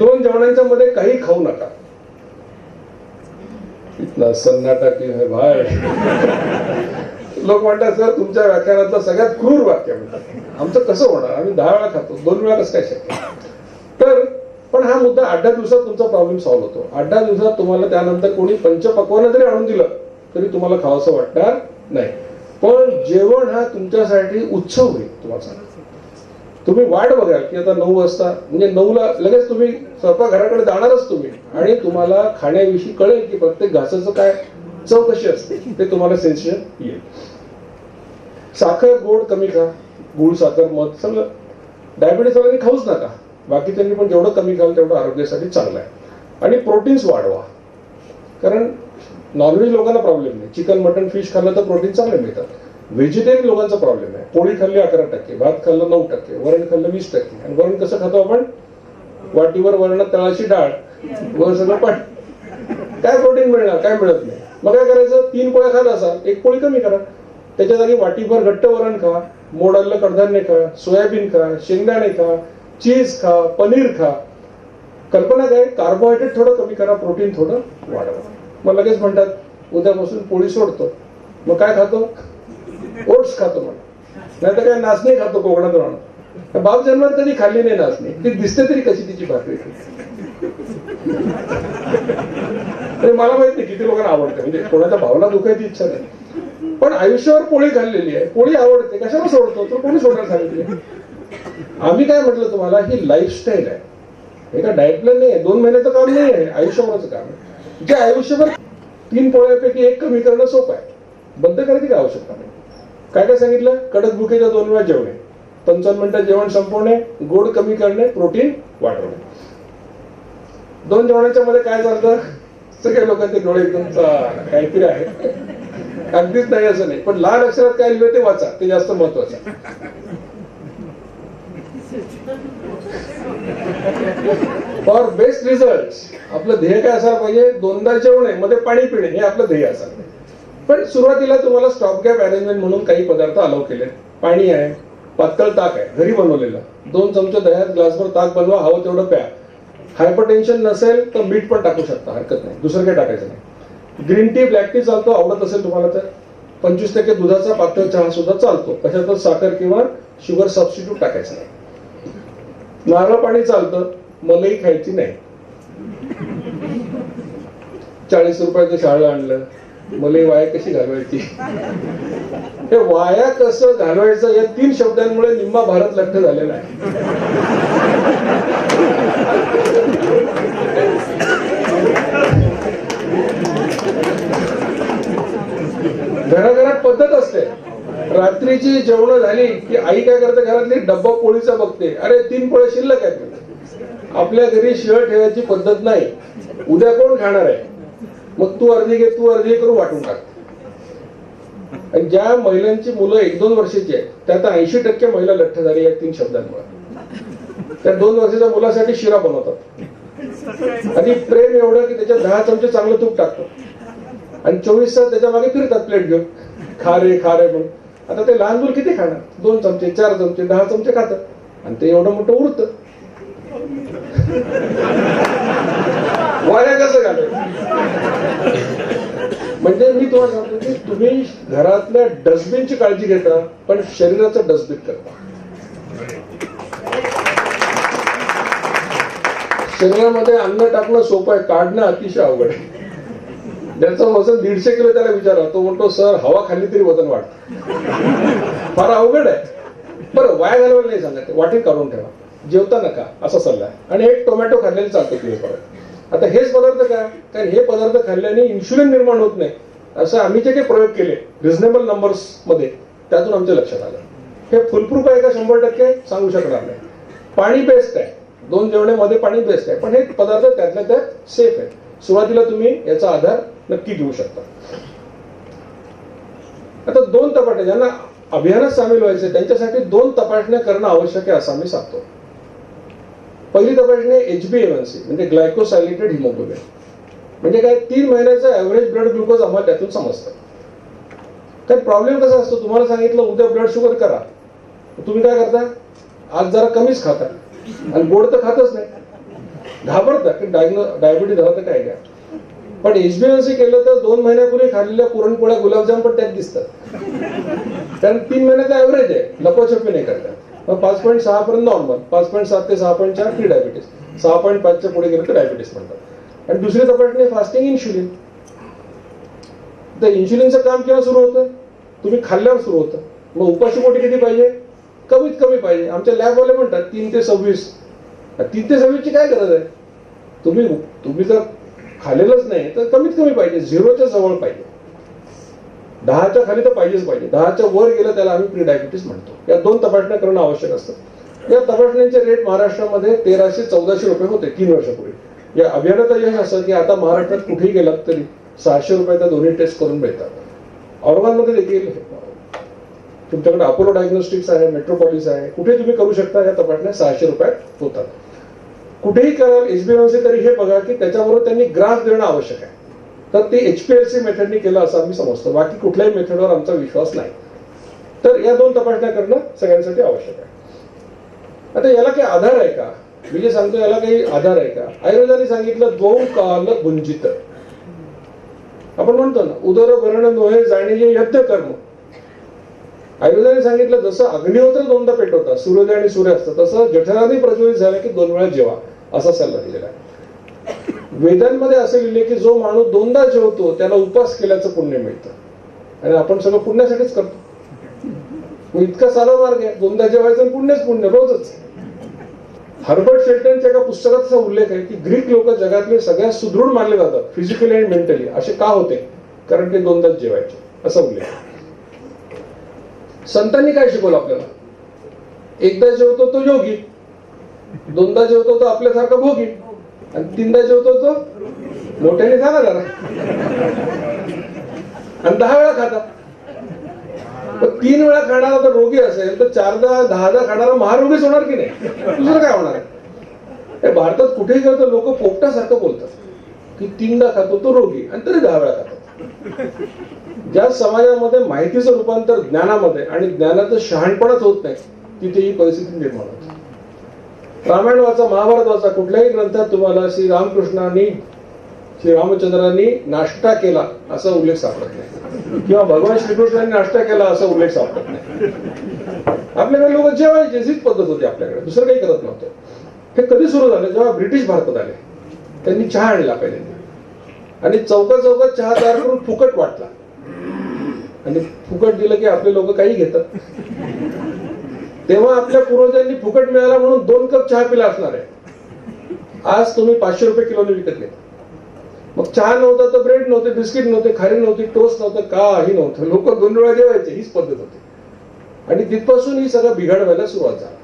दोन जेवणांच्या मध्ये काही खाऊ नका. इतना सन्नाटा की है भाय लोक म्हणतात सर तुमच्या व्याख्यानातलं सगळ्यात क्रूर वाक्य म्हणतात. आमचं कसं होणार? आम्ही दहा वेळा खातो दोन वेळा कसं काय शक्य? तर पण हा मुद्दा आठ दहा दिवसात तुमचा प्रॉब्लेम सॉल्व्ह होतो. आठ दहा दिवसात तुम्हाला त्यानंतर कोणी पंचपक्वानं जरी आणून दिलं तरी तुम्हाला खावंसं वाटणार नाही. पण जेवण हा तुमच्यासाठी उत्सव होईल तुम्हाला सांगा तुम्ही वाट बघाल की आता नऊ वाजता म्हणजे नऊला लगेच तुम्ही स्वयंपाकघराकडे जाणारच तुम्ही. आणि तुम्हाला खाण्याविषयी कळेल की प्रत्येक घासाचं काय चव कशी असते ते तुम्हाला सेन्सेशन येईल. साखर गोड कमी खा. गुळ साखर मध सगळं. डायबिटीस वगैरे खाऊच नका. बाकीच्यांनी पण जेवढं कमी खाल तेवढं आरोग्यासाठी चांगलं आहे. आणि प्रोटीन्स वाढवा. कारण नॉनव्हेज लोकांना प्रॉब्लेम नाही. चिकन मटन फिश खाल्लं तर प्रोटीन चांगले मिळतात. व्हेजिटेरियन लोकांचा प्रॉब्लेम आहे पोळी खाल्ली अकरा टक्के भात खाल्लं नऊ टक्के वरण खाल्लं वीस टक्के. आणि वरण कसं खातो आपण? वाटीवर वरणात तळाची डाळ वर सगळं पाठ काय प्रोटीन मिळणार? काय मिळत नाही. मग काय करायचं? तीन पोळ्या खात असाल एक पोळी कमी करा. त्याच्या जागी वाटीभर घट्ट वरण खा मोड कडधान्य खा सोयाबीन खा शेंगदाणे खा चीज खा पनीर खा. कल्पना काय? कार्बोहायड्रेट थोडं कमी करा प्रोटीन थोडं वाढवा. मग लगेच म्हणतात उद्यापासून पोळी सोडतो. मग काय खातो? ओट्स खातो म्हणा नाही तर काय नाचणी खातो कोकणात राहणं बाप जन्मात कधी खाल्ली नाही नाचणी ती दिसते तरी कशी तिची भाकरी. मला माहीत नाही किती लोकांना आवडते. म्हणजे कोणाच्या भावना दुखायची इच्छा नाही. पण आयुष्यावर पोळी खाल्लेली आहे. पोळी आवडते. कशाला सोडतो? तर कोणी सोडायला सांगितले? आम्ही काय म्हटलं तुम्हाला? ही लाईफस्टाईल आहे. हे का डाएट प्लॅन नाही आहे दोन महिन्याचं काम नाही आहे आयुष्यभराचं काम आहे. जे आयुष्यभर तीन पोळ्यापैकी एक कमी करणं सोपं आहे. बंद करायची काय आवश्यकता नाही. काय काय सांगितलं? कडक भुकेच्या दोन वेळा जेवणे. पंचावन्न मिनिटं जेवण संपवणे गोड कमी करणे प्रोटीन वाढवणे. दोन जेवणाच्या मध्ये काय चालतं? सगळ्या लोकांचे डोळे एकदम काहीतरी आहे अगदीच नाही असं नाही. पण लहान अक्षरात काय लिहिलं ते वाचा. ते जास्त महत्वाचं फॉर बेस्ट रिझल्ट आपलं ध्येय काय असायला पाहिजे? दोनदा जेवणे मध्ये पाणी पिणे. हे आपलं ध्येय असायला पाहिजे. पण सुरुवातीला तुम्हाला स्टॉप गॅप अरेंजमेंट म्हणून काही पदार्थ अलाव केले पाणी आहे पातळ ताक आहे घरी बनवलेलं. दोन चमचे दह्यात ग्लासभर ताक बनवा हवं तेवढं प्या. हायपर टेन्शन नसेल तर मीठ पण टाकू शकता हरकत नाही. दुसरं काही टाकायचं नाही. ग्रीन टी ब्लॅक टी चालतो आवडत असेल तुम्हाला तर. पंचवीस टक्के दुधाचा पातळ चहा सुद्धा चालतो. कशातच साखर किंवा शुगर सबस्टिट्यूट टाकायचं नाही. नारळ पाणी चालतं मलई खायची नाही. चाळीस रुपयाचं शाळा आणलं. मला वाया कशी घालवायची? हे वाया कसं घालवायचं? या तीन शब्दांमुळे निम्मा भारत लठ्ठ झालेला आहे. घराघरात पद्धत असते. रात्रीची जेवण झाली की आई काय करते घरातली? डब्बा पोळीचा बघते. अरे तीन पोळे शिल्लक आहेत. आपल्या घरी शिळ ठेवायची पद्धत नाही. उद्या कोण खाणार आहे? मग तू अर्धी घे तू अर्धी करून वाटून टाक. आणि ज्या महिलांची मुलं एक दोन वर्षाची आहेत त्यात ऐंशी टक्के महिला लठ्ठ झाली या तीन शब्दांमुळे. त्या दोन वर्षाच्या मुलासाठी शिरा बनवतात. आणि प्रेम एवढं की त्याच्यात दहा चमचे चांगलं तूप टाकतो. आणि चोवीस तास त्याच्यामागे फिरतात प्लेट घेऊन. खा रे खा रे म्हणून. आता ते लहान मुलं किती खाणार? दोन चमचे चार चमचे दहा चमचे खातात. आणि ते एवढं मोठं उरतं वाऱ्या कसं घालायचं म्हणजे मी तुम्हाला सांगतो की तुम्ही घरातल्या डस्टबिनची काळजी घेता पण शरीराचं डस्टबिन करता. शरीरामध्ये अन्न टाकणं सोपं आहे काढणं अतिशय अवघड आहे. ज्याचं वजन दीडशे किलो त्याला विचारा. तो म्हणतो सर हवा खाल्ली तरी वजन वाढत. फार अवघड आहे. बरं वाया घालवायला नाही सांगत. वाटेत काढून ठेवा. जेवता नका असा सल्ला आहे. आणि एक टोमॅटो खाल्लेले चालतो परत. आता हेच पदार्थ काय? कारण हे पदार्थ खाल्ल्याने इन्शुलिन निर्माण होत नाही. असं आम्ही जे काही प्रयोग केले रिझनेबल नंबर्समध्ये त्यातून आमच्या लक्षात आलं. हे फुलप्रूफ आहे का? शंभर टक्के सांगू शकणार नाही. पाणी बेस्ट आहे. दोन जेवण्यामध्ये पाणी बेस्ट आहे. पण हे पदार्थ त्यातल्या त्यात सेफ आहे. सुरुवातीला तुम्ही याचा आधार नक्की घेऊ शकता. आता दोन तपासण्या ज्यांना अभियानात सामील व्हायचे त्यांच्यासाठी दोन तपासण्या करणं आवश्यक आहे असं आम्ही सांगतो. पहिली तपासणी एच बी एम सी म्हणजे ग्लायकोसायलेटेड हिमोग्लोबिन. म्हणजे काय तीन महिन्याचं ॲव्हरेज ब्लड ग्लुकोज आम्हाला त्यातून समजतं. काय प्रॉब्लेम कसा असतो? तुम्हाला सांगितलं उद्या ब्लड शुगर करा. तुम्ही काय करता? आज जरा कमीच खाता. आणि गोड तर खातच नाही. घाबरता की डायग्नो डायबिटीज झाला तर काय घ्या पण एचबीएनसी केलं तर दोन महिन्यापूर्वी खाल्लेल्या पुरणपोळ्या गुलाबजाम पण त्यात दिसतात. कारण तीन महिन्याचा ॲव्हरेज आहे. लपाछपी नाही करतात मग पाच पॉईंट सहा पर्यंत नॉर्मल पाच पॉईंट सात ते सहा पॉईंट चार प्री डायबिटीस सहा पॉईंट पाचच्या पुढे गेलं तर डायबिटीस म्हणतात. आणि दुसरी तपासणी फास्टिंग इन्शुलिन तर इन्शुलिनचं काम केव्हा सुरू होतं? तुम्ही खाल्ल्यावर सुरू होतं. मग उपाशी पोटी किती पाहिजे? कमीत कमी पाहिजे. आमच्या लॅबवाले म्हणतात तीन ते सव्वीस. तीन ते सव्वीसची काय गरज आहे? तुम्ही तुम्ही जर खाल्लेलंच नाही तर कमीत कमी पाहिजे. झिरोच्या जवळ पाहिजे. दहाच्या खाली तर पाहिजेच पाहिजे. दहाच्या वर गेलं त्याला आम्ही प्री डायबिटीस म्हणतो. या दोन तपासण्या करणं आवश्यक असतं. या तपासण्यांचे रेट महाराष्ट्रामध्ये तेराशे चौदाशे रुपये होते तीन वर्षापूर्वी. या अभियानाचं यश असं की आता महाराष्ट्रात कुठेही गेलात तरी सहाशे रुपयाचा दोन्ही टेस्ट करून मिळतात. औरंगाबादमध्ये देखील तुमच्याकडे अपोलो डायग्नोस्टिक्स आहे मेट्रोपॉलिस आहे. कुठे तुम्ही करू शकता या तपासण्या सहाशे रुपयात होतात. कुठेही कराल एसबीएमसी तरी हे बघा की त्याच्याबरोबर त्यांनी ग्राफ देणं आवश्यक आहे. तर ते एचपीएलसी मेथडनी केलं असं आम्ही समजतो. बाकी कुठल्याही मेथडवर आमचा विश्वास नाही. तर या दोन तपासण्या करणं सगळ्यांसाठी आवश्यक आहे. आता याला काही आधार आहे का? मी जे सांगतो याला काही आधार आहे का? आयुर्वेदाने सांगितलं दोन काल गुंजित. आपण म्हणतो ना उदर भरण नोहे जाणे हे यज्ञ कर्म. आयुर्वेदाने सांगितलं जसं अग्निहोत्र दोनदा पेटवतात सूर्योदय आणि सूर्यास्त तसं जठराने प्रज्वलित झालं की दोन वेळा जेवा. असा सल्ला दिलेला आहे. वेदांमध्ये असे लिहिले की जो माणूस दोनदा जेवतो त्याला उपास केल्याचं पुण्य मिळतं. आणि आपण सगळं पुण्यासाठीच करतो. इतका साधा मार्ग आहे. दोनदा जेवायचं आणि पुण्यच पुण्य रोजच. हर्बर्ट शेल्टनच्या एका पुस्तकात असा उल्लेख आहे की ग्रीक लोक जगातले सगळ्यात सुदृढ मानले जातात फिजिकली आणि मेंटली असे का होते? कारण ते दोनदाच जेवायचे. असा उल्लेख संतांनी काय शिकवलं आपल्याला? एकदा जेवतो तो योगी. दोनदा जेवतो तो आपल्यासारखा भोगी. आणि तीनदा जेवतो तो? मोठ्याने झाला जरा. आणि दहा वेळा खाता तीन वेळा खाणारा जर रोगी असेल तर चारदा दहादा खाणारा महारोगीच होणार की नाही? दुसरं काय होणार आहे? हे भारतात कुठेही गेलं तर लोक पोपटासारखं बोलतात की तीनदा खातो तो रोगी आणि तरी दहा वेळा खातात ज्या समाजामध्ये माहितीचं रूपांतर ज्ञानामध्ये आणि ज्ञानाचं शहाणपणच होत नाही तिथे ही परिस्थिती निर्माण होते. रामायण वाचा महाभारत वाचा कुठल्याही ग्रंथात तुम्हाला श्री रामकृष्णांनी श्री रामचंद्रांनी नाश्ता केला असा उल्लेख सापडत नाही. किंवा भगवान श्रीकृष्णांनी नाश्ता केला असा उल्लेख सापडत नाही. आपल्याकडे लोक जेवायचे हीच पद्धत होती आपल्याकडे दुसरं काही करत नव्हतं. हे कधी सुरू झालं? जेव्हा ब्रिटिश भारतात आले त्यांनी चहा आणला पहिल्यांदा. आणि चौका चौकात चहा तयार करून फुकट वाटला. आणि फुकट दिलं की आपले लोक काही घेतात. तेव्हा आपल्या पूर्वजांनी फुकट मिळाला म्हणून दोन कप चहा पिला असणार आहे. आज तुम्ही पाचशे रुपये किलोने विकत घेता मग चहा नव्हता तर ब्रेड नव्हते बिस्किट नव्हते खारी नव्हती टोस्ट नव्हतं काही नव्हतं. लोक दोन वेळा जेवायचे हीच पद्धत होती. आणि तिथपासून ही सगळं बिघाड व्हायला सुरुवात झाली.